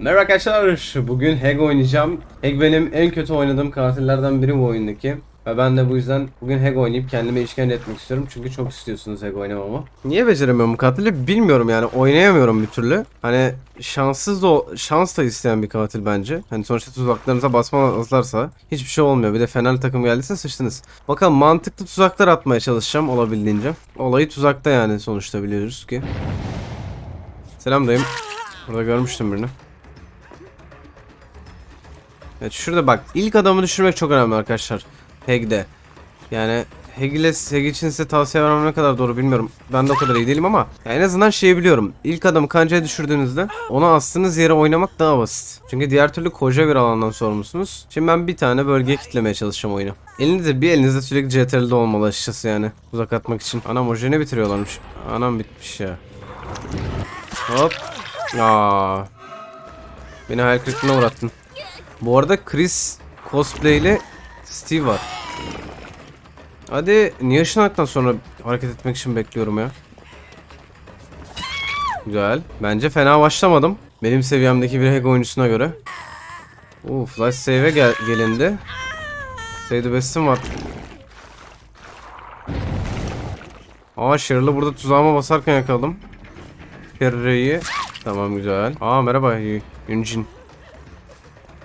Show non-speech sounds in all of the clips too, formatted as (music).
Merhaba arkadaşlar. Bugün Heg oynayacağım. Heg benim en kötü oynadığım katillerden biri bu oyundaki. Ve ben de bu yüzden bugün Heg oynayıp kendime işkence etmek istiyorum. Çünkü çok istiyorsunuz Heg oynamamı. Niye beceremiyorum bu katili bilmiyorum yani. Oynayamıyorum bir türlü. Hani şanssız da o- şans da isteyen bir katil bence. Hani sonuçta tuzaklarınıza basmazlarsa hiçbir şey olmuyor. Bir de Fenerli takım geldiyse sıçtınız. Bakalım mantıklı tuzaklar atmaya çalışacağım olabildiğince. Olayı tuzakta yani sonuçta biliyoruz ki. Selam dayım. Burada görmüştüm birini. Evet şurada bak ilk adamı düşürmek çok önemli arkadaşlar. Heg'de. Yani Heg ile Heg için size tavsiye vermem ne kadar doğru bilmiyorum. Ben de o kadar iyi değilim ama ya en azından şeyi biliyorum. İlk adamı kancaya düşürdüğünüzde onu astığınız yere oynamak daha basit. Çünkü diğer türlü koca bir alandan sorumlusunuz. Şimdi ben bir tane bölgeye kitlemeye çalışacağım oyunu. Elinizde bir elinizde sürekli CTRL'de olmalı açıkçası yani. Uzak atmak için. Anam orijine bitiriyorlarmış. Anam bitmiş ya. Hop. Aa. Beni hayal kırıklığına uğrattın. Bu arada Chris cosplayli Steve var. Hadi niye ışınaktan sonra hareket etmek için bekliyorum ya. Güzel. Bence fena başlamadım. Benim seviyemdeki bir hack oyuncusuna göre. Oo, flash save'e gel gelindi. Save the best'im var. Aa Sheryl'ı burada tuzağıma basarken yakaladım. Ferre'yi. Tamam güzel. Aa merhaba Yunjin.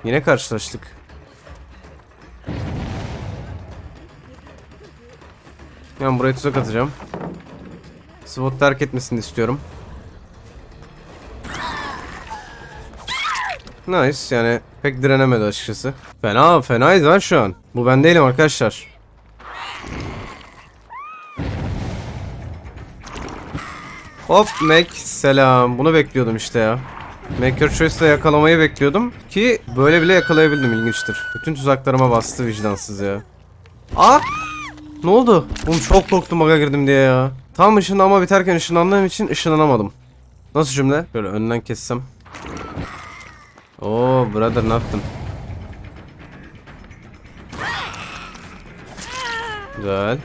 Yine karşılaştık. Ben buraya tuzak atacağım. Spot terk etmesini istiyorum. Nice yani pek direnemedi açıkçası. Fena fenaydı lan şu an. Bu ben değilim arkadaşlar. Hop Mac selam. Bunu bekliyordum işte ya. Make your choice'la yakalamayı bekliyordum ki böyle bile yakalayabildim ilginçtir. Bütün tuzaklarıma bastı vicdansız ya. Aa! Ne oldu? Oğlum çok korktum baga girdim diye ya. Tam ışınlanma biterken ışınlandığım için ışınlanamadım. Nasıl cümle? Böyle önden kessem. Oo brother ne yaptın? Güzel.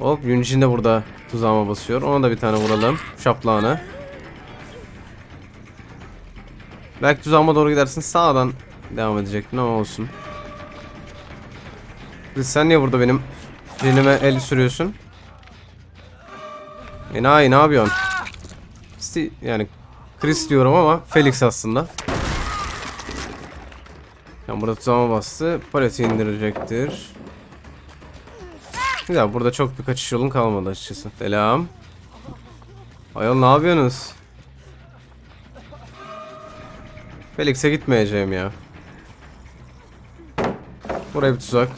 Hop Yunjin de burada tuzağıma basıyor. Ona da bir tane vuralım. Şaplağına. Belki tuzağıma doğru gidersin. Sağdan devam edecektin ama olsun. Sen niye burada benim elime el sürüyorsun? Enayi ne yapıyorsun? Sti yani Chris diyorum ama Felix aslında. Yani burada tuzağıma bastı. Paleti indirecektir. Güzel burada çok bir kaçış yolun kalmadı açıkçası. Selam. Ayol ne yapıyorsunuz? Felix'e gitmeyeceğim ya. Buraya bir tuzak.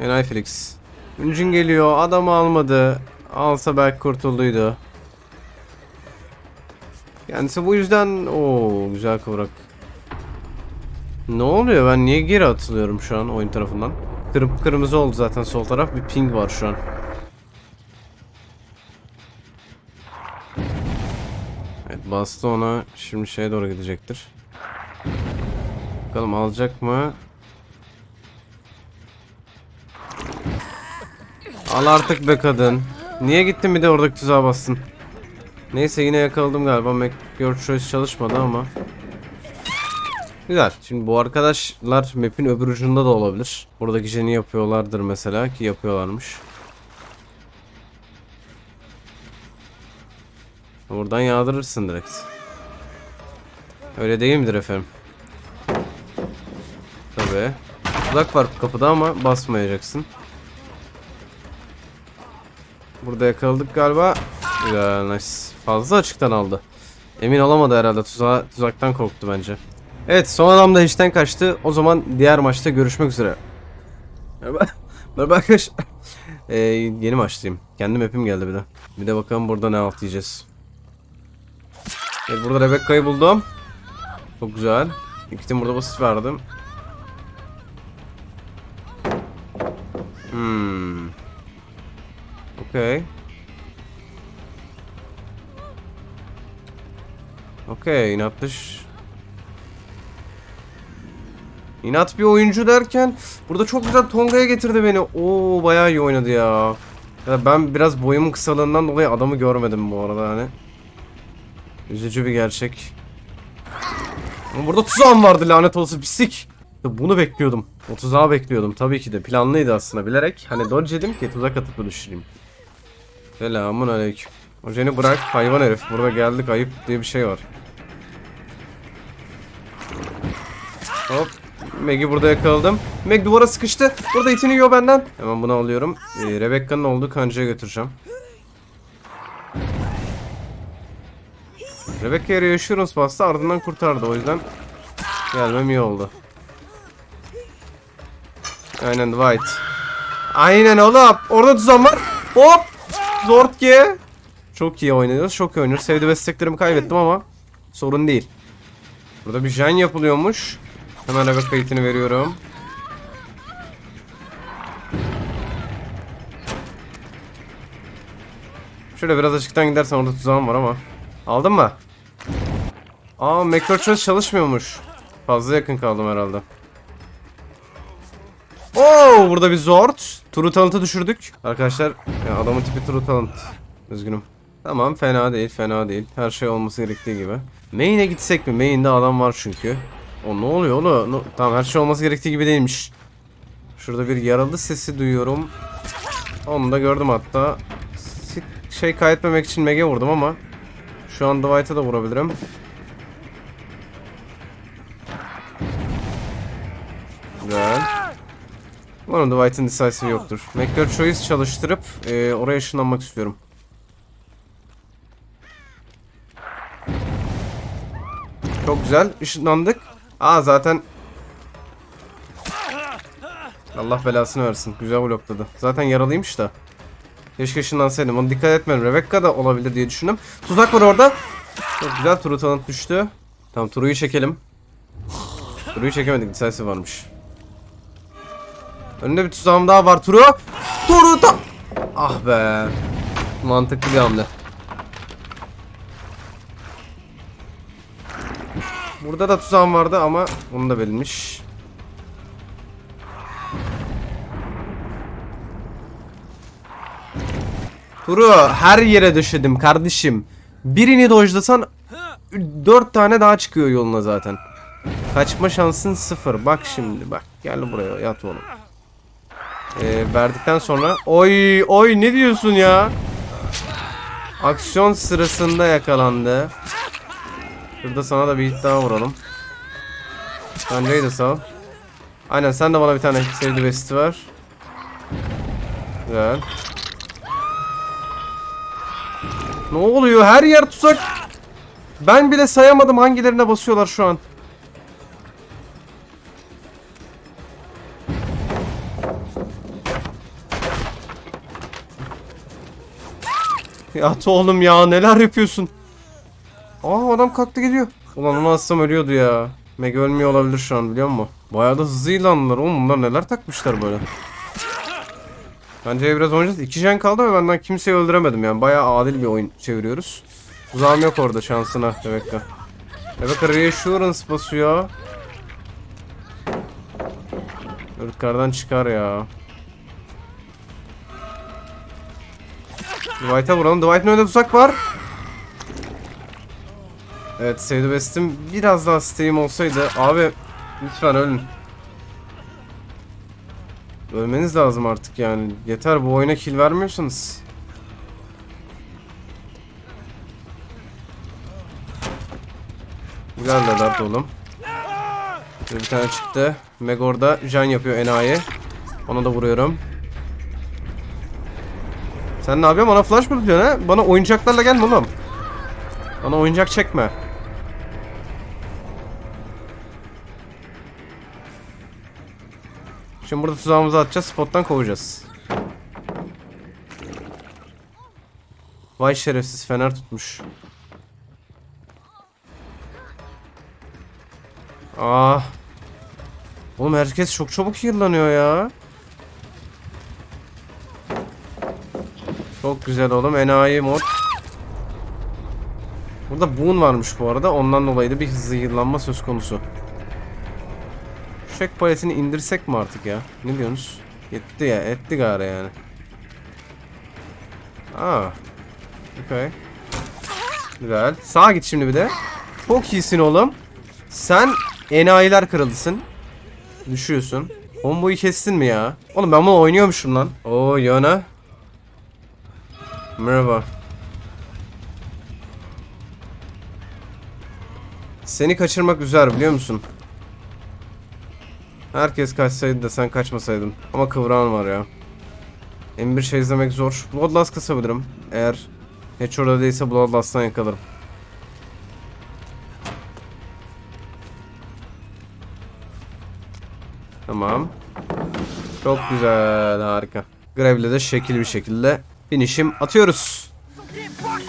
Enay Felix. Üncün geliyor. Adamı almadı. Alsa belki kurtulduydu. Kendisi bu yüzden... o güzel kıvrak. Ne oluyor? Ben niye geri atılıyorum şu an oyun tarafından? Kırm kırmızı oldu zaten sol taraf. Bir ping var şu an. Evet bastı ona. Şimdi şeye doğru gidecektir. Bakalım alacak mı? Al artık be kadın. Niye gittin bir de oradaki tuzağa bastın? Neyse yine yakaladım galiba. Make your choice çalışmadı ama. Güzel. Şimdi bu arkadaşlar map'in öbür ucunda da olabilir. Buradaki jeni yapıyorlardır mesela ki yapıyorlarmış. Buradan yağdırırsın direkt. Öyle değil midir efendim? Tabii. Kulak var kapıda ama basmayacaksın. Burada yakaladık galiba. Güzel nice. Fazla açıktan aldı. Emin olamadı herhalde. Tuzağa, tuzaktan korktu bence. Evet son adam da işten kaçtı. O zaman diğer maçta görüşmek üzere. Merhaba. (laughs) Merhaba arkadaşlar. Ee, yeni maçtayım. Kendi map'im geldi bir de. Bir de bakalım burada ne alt yiyeceğiz. Evet burada Rebecca'yı buldum. Çok güzel. Gittim burada basit verdim. Hmm. Okey. Okey inatlış. İnat bir oyuncu derken burada çok güzel Tonga'ya getirdi beni. Oo bayağı iyi oynadı ya. Ya ben biraz boyumun kısalığından dolayı adamı görmedim bu arada hani. Üzücü bir gerçek. Ama burada tuzağım vardı lanet olsun pislik. Bunu bekliyordum. O tuzağı bekliyordum tabii ki de. Planlıydı aslında bilerek. Hani dodge dedim ki tuzak atıp da düşüreyim. Selamun aleyküm. O Jen'i bırak hayvan herif. Burada geldik ayıp diye bir şey var. Hop. Meg'i burada yakaladım. Meg duvara sıkıştı. Burada itini yiyor benden. Hemen bunu alıyorum. Ee, Rebecca'nın olduğu kancaya götüreceğim. Rebecca'ya reassurance bastı ardından kurtardı o yüzden gelmem iyi oldu. Aynen White. Aynen oğlum. Orada tuzan var. Hop. Zortke. Çok iyi oynuyoruz. Çok iyi oynuyoruz. Sevdi desteklerimi kaybettim ama sorun değil. Burada bir jen yapılıyormuş. Hemen Rebecca itini veriyorum. Şöyle biraz açıktan gidersen orada tuzağım var ama. Aldın mı? Aa Macrochos çalışmıyormuş. Fazla yakın kaldım herhalde. Oo burada bir Zord. True Talent'ı düşürdük. Arkadaşlar ya adamın tipi True Talent. Üzgünüm. Tamam fena değil fena değil. Her şey olması gerektiği gibi. Main'e gitsek mi? Main'de adam var çünkü. O ne oluyor oğlum? No- tamam her şey olması gerektiği gibi değilmiş. Şurada bir yaralı sesi duyuyorum. Onu da gördüm hatta. Şey kaybetmemek için Meg'e vurdum ama şu an Dwight'a da vurabilirim. Güzel. Umarım Dwight'ın decisive yoktur. Maker Choice çalıştırıp e, oraya ışınlanmak istiyorum. Çok güzel. Işınlandık. Aa zaten Allah belasını versin. Güzel blokladı. Zaten yaralıymış da. Keşke ışınlansaydım. Onu dikkat etmedim. Rebecca da olabilir diye düşündüm. Tuzak var orada. Çok güzel. Turu tanıt düştü. Tamam Turu'yu çekelim. Turu'yu çekemedik. Decisive varmış. Önünde bir tuzağım daha var Turu. Turu da... Ah be. Mantıklı bir hamle. Burada da tuzağım vardı ama onu da verilmiş. Turu her yere döşedim kardeşim. Birini dojlasan dört tane daha çıkıyor yoluna zaten. Kaçma şansın sıfır. Bak şimdi bak. Gel buraya yat oğlum. Ee, verdikten sonra oy oy ne diyorsun ya? Aksiyon sırasında yakalandı. Burada sana da bir hit daha vuralım. Kancayı da sağ ol. Aynen sen de bana bir tane sevdi besti ver. Güzel. Ne oluyor? Her yer tuzak. Ben bile sayamadım hangilerine basıyorlar şu an. Ya oğlum ya neler yapıyorsun? Aa adam kalktı gidiyor. Ulan onu atsam ölüyordu ya. Meg ölmüyor olabilir şu an biliyor musun? Bayağı da hızlı ilanlar oğlum bunlar neler takmışlar böyle. Bence biraz oynayacağız. İki jen kaldı ve benden kimseyi öldüremedim yani. Bayağı adil bir oyun çeviriyoruz. Uzağım yok orada şansına Rebecca. Rebecca reassurance basıyor. Irklardan çıkar ya. Dwight'a vuralım. Dwight'ın önünde tuzak var. Evet Save Best'im biraz daha steam olsaydı. Abi lütfen ölün. Ölmeniz lazım artık yani. Yeter bu oyuna kill vermiyorsanız. De dert oğlum. Bir tane çıktı. Meg orada can yapıyor enayi. Ona da vuruyorum. Sen ne yapıyorsun? Bana flash mı tutuyorsun ha? Bana oyuncaklarla gelme oğlum. Bana oyuncak çekme. Şimdi burada tuzağımızı atacağız. Spottan kovacağız. Vay şerefsiz fener tutmuş. Ah. Oğlum herkes çok çabuk yırlanıyor ya. Çok güzel oğlum. Enayi mod. Burada boon varmış bu arada. Ondan dolayı da bir hızlı yıllanma söz konusu. Şek paletini indirsek mi artık ya? Ne diyorsunuz? Yetti ya. Etti gari yani. Aa. Okay. Güzel. Sağa git şimdi bir de. Çok iyisin oğlum. Sen enayiler kralısın. Düşüyorsun. Bomboyu kestin mi ya? Oğlum ben bunu oynuyormuşum lan. Oo Yona. Merhaba. Seni kaçırmak güzel biliyor musun? Herkes kaçsaydı da sen kaçmasaydın. Ama kıvran var ya. M1 şey izlemek zor. Bloodlust kısabilirim. Eğer hiç orada değilse Bloodlust'tan yakalarım. Tamam. Çok güzel, harika. Grevle de şekil bir şekilde finishim atıyoruz.